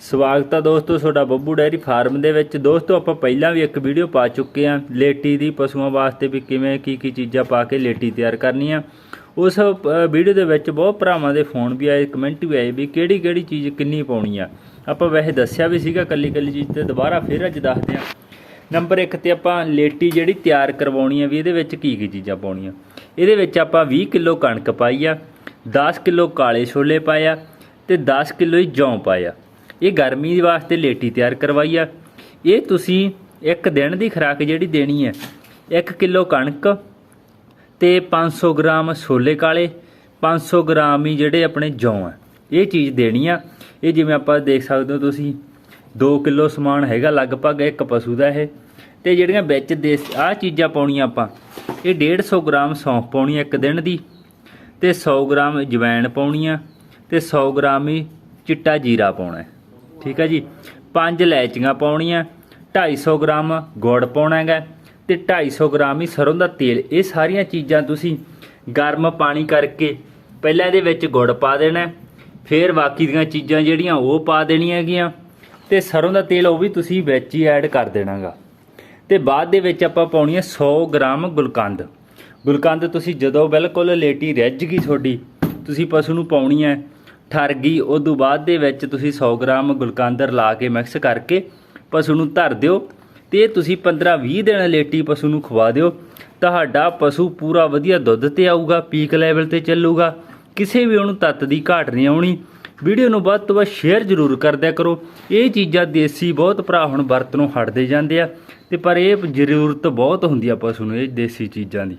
ਸਵਾਗਤ ਹੈ ਦੋਸਤੋ ਤੁਹਾਡਾ ਬੱਬੂ ਡੈਰੀ ਫਾਰਮ ਦੇ ਵਿੱਚ। ਦੋਸਤੋ, ਆਪਾਂ ਪਹਿਲਾਂ ਵੀ ਇੱਕ ਵੀਡੀਓ ਪਾ ਚੁੱਕੇ ਹਾਂ ਲੇਟੀ ਦੀ ਪਸ਼ੂਆਂ ਵਾਸਤੇ ਵੀ ਕਿਵੇਂ ਕੀ ਕੀ ਚੀਜ਼ਾਂ ਪਾ ਕੇ ਲੇਟੀ ਤਿਆਰ ਕਰਨੀ ਆ। ਉਸ ਵੀਡੀਓ ਦੇ ਵਿੱਚ ਬਹੁਤ ਭਰਾਵਾਂ ਦੇ ਫੋਨ ਵੀ ਆਏ, ਕਮੈਂਟ ਵੀ ਆਏ ਵੀ ਕਿਹੜੀ ਕਿਹੜੀ ਚੀਜ਼ ਕਿੰਨੀ ਪਾਉਣੀ ਆ। ਆਪਾਂ ਵੈਸੇ ਦੱਸਿਆ ਵੀ ਸੀਗਾ ਕੱਲੀ ਕੱਲੀ ਚੀਜ਼ ਤੇ ਦੁਬਾਰਾ ਫਿਰ ਅੱਜ ਦੱਸਦੇ ਹਾਂ ਨੰਬਰ 1 ਤੇ ਆਪਾਂ ਲੇਟੀ ਜਿਹੜੀ ਤਿਆਰ ਕਰਵਾਉਣੀ ਆ ਵੀ ਇਹਦੇ ਵਿੱਚ ਕੀ ਕੀ ਚੀਜ਼ਾਂ ਪਾਉਣੀਆਂ। ਇਹਦੇ ਵਿੱਚ ਆਪਾਂ 20 ਕਿਲੋ ਕਣਕ ਪਾਈ ਆ 10 ਕਿਲੋ ਕਾਲੇ ਛੋਲੇ ਪਾਇਆ ਆ ਤੇ 10 ਕਿਲੋ ਹੀ ਜੌਂ ਪਾਇਆ ਇਹ ਗਰਮੀ ਦੇ ਵਾਸਤੇ ਲੇਟੀ ਤਿਆਰ ਕਰਵਾਈ ਆ। ਇਹ ਤੁਸੀਂ ਇੱਕ ਦਿਨ ਦੀ ਖੁਰਾਕ ਜਿਹੜੀ ਦੇਣੀ ਹੈ 1 ਕਿਲੋ ਕਣਕ ਤੇ 500 ਗ੍ਰਾਮ ਛੋਲੇ ਕਾਲੇ 500 ਗ੍ਰਾਮ ਹੀ ਜਿਹੜੇ ਆਪਣੇ ਜੌਂ ਆ। ਇਹ ਚੀਜ਼ ਦੇਣੀ ਆ। ਇਹ ਜਿਵੇਂ ਆਪਾਂ ਦੇਖ ਸਕਦੇ ਹੋ ਤੁਸੀਂ 2 ਕਿਲੋ ਸਮਾਨ ਹੈਗਾ ਲਗਭਗ, ਇੱਕ ਪਸ਼ੂ ਦਾ ਇਹ। ਤੇ ਜਿਹੜੀਆਂ ਵਿੱਚ ਦੇ ਆਹ ਚੀਜ਼ਾਂ ਪਾਉਣੀਆਂ ਆਪਾਂ, ਇਹ 150 ਗ੍ਰਾਮ ਸੌਂਫ ਪਾਉਣੀ ਇੱਕ ਦਿਨ ਦੀ ਤੇ 100 ਗ੍ਰਾਮ ਜਵੈਣ ਪਾਉਣੀ ਆ ਤੇ 100 ਗ੍ਰਾਮ ਹੀ ਚਿੱਟਾ ਜੀਰਾ ਪਾਉਣਾ ਠੀਕ ਹੈ ਜੀ। ਪੰਜ ਇਲਾਇਚੀਆਂ ਪਾਉਣੀਆਂ 250 ਗ੍ਰਾਮ ਗੁੜ ਪਾਉਣਾ ਹੈਗਾ ਤੇ 250 ਗ੍ਰਾਮ ਹੀ ਸਰੋਂ ਦਾ ਤੇਲ। ਇਹ ਸਾਰੀਆਂ ਚੀਜ਼ਾਂ ਤੁਸੀਂ ਗਰਮ ਪਾਣੀ ਕਰਕੇ ਪਹਿਲਾਂ ਇਹਦੇ ਵਿੱਚ ਗੁੜ ਪਾ ਦੇਣਾ ਫਿਰ ਬਾਕੀ ਦੀਆਂ ਚੀਜ਼ਾਂ ਜਿਹੜੀਆਂ ਉਹ ਪਾ ਦੇਣੀਆਂ ਹੈਗੀਆਂ ਤੇ ਸਰੋਂ ਦਾ ਤੇਲ ਉਹ ਵੀ ਤੁਸੀਂ ਵਿੱਚ ਹੀ ਐਡ ਕਰ ਦੇਣਾਗਾ। ਤੇ ਬਾਅਦ ਦੇ ਵਿੱਚ ਆਪਾਂ ਪਾਉਣੀ ਹੈ 100 ਗ੍ਰਾਮ ਗੁਲਕੰਦ। ਗੁਲਕੰਦ ਤੁਸੀਂ ਜਦੋਂ ਬਿਲਕੁਲ ਲੇਟੀ ਰਿੱਝ ਗਈ ਤੁਹਾਡੀ, ਤੁਸੀਂ ਪਸ਼ੂ ਨੂੰ ਪਾਉਣੀ ਹੈ। ਠਰ ਗਈ। ਉਦੋਂ ਬਾਅਦ ਦੇ ਵਿੱਚ ਤੁਸੀਂ 100 ਗ੍ਰਾਮ ਗੁਲਕੰਦ ਲਾ ਕੇ ਮਿਕਸ ਕਰਕੇ ਪਸ਼ੂ ਨੂੰ ਧਰ ਦਿਓ ਤੇ ਤੁਸੀਂ 15-20 ਦਿਨ ਲੇਟੀ ਪਸ਼ੂ ਨੂੰ ਖਵਾ ਦਿਓ। ਤੁਹਾਡਾ ਪਸ਼ੂ ਪੂਰਾ ਵਧੀਆ ਦੁੱਧ ਤੇ ਆਊਗਾ ਪੀਕ ਲੈਵਲ ਤੇ ਚੱਲੂਗਾ। ਕਿਸੇ ਵੀ ਉਹਨੂੰ ਤੱਤ ਦੀ ਘਾਟ ਨਹੀਂ ਆਉਣੀ। ਵੀਡੀਓ ਨੂੰ ਵੱਧ ਤੋਂ ਵੱਧ ਸ਼ੇਅਰ ਜ਼ਰੂਰ ਕਰਦਿਆ ਕਰੋ। ਇਹ ਚੀਜ਼ਾਂ ਦੇਸੀ ਬਹੁਤ ਭਰਾ ਹੁਣ ਵਰਤਨੋਂ ਹਟਦੇ ਜਾਂਦੇ ਆ ਤੇ ਪਰ ਇਹ ਜ਼ਰੂਰਤ ਬਹੁਤ ਹੁੰਦੀ ਆ ਪਸ਼ੂ ਨੂੰ, ਇਹ ਦੇਸੀ ਚੀਜ਼ਾਂ ਦੀ।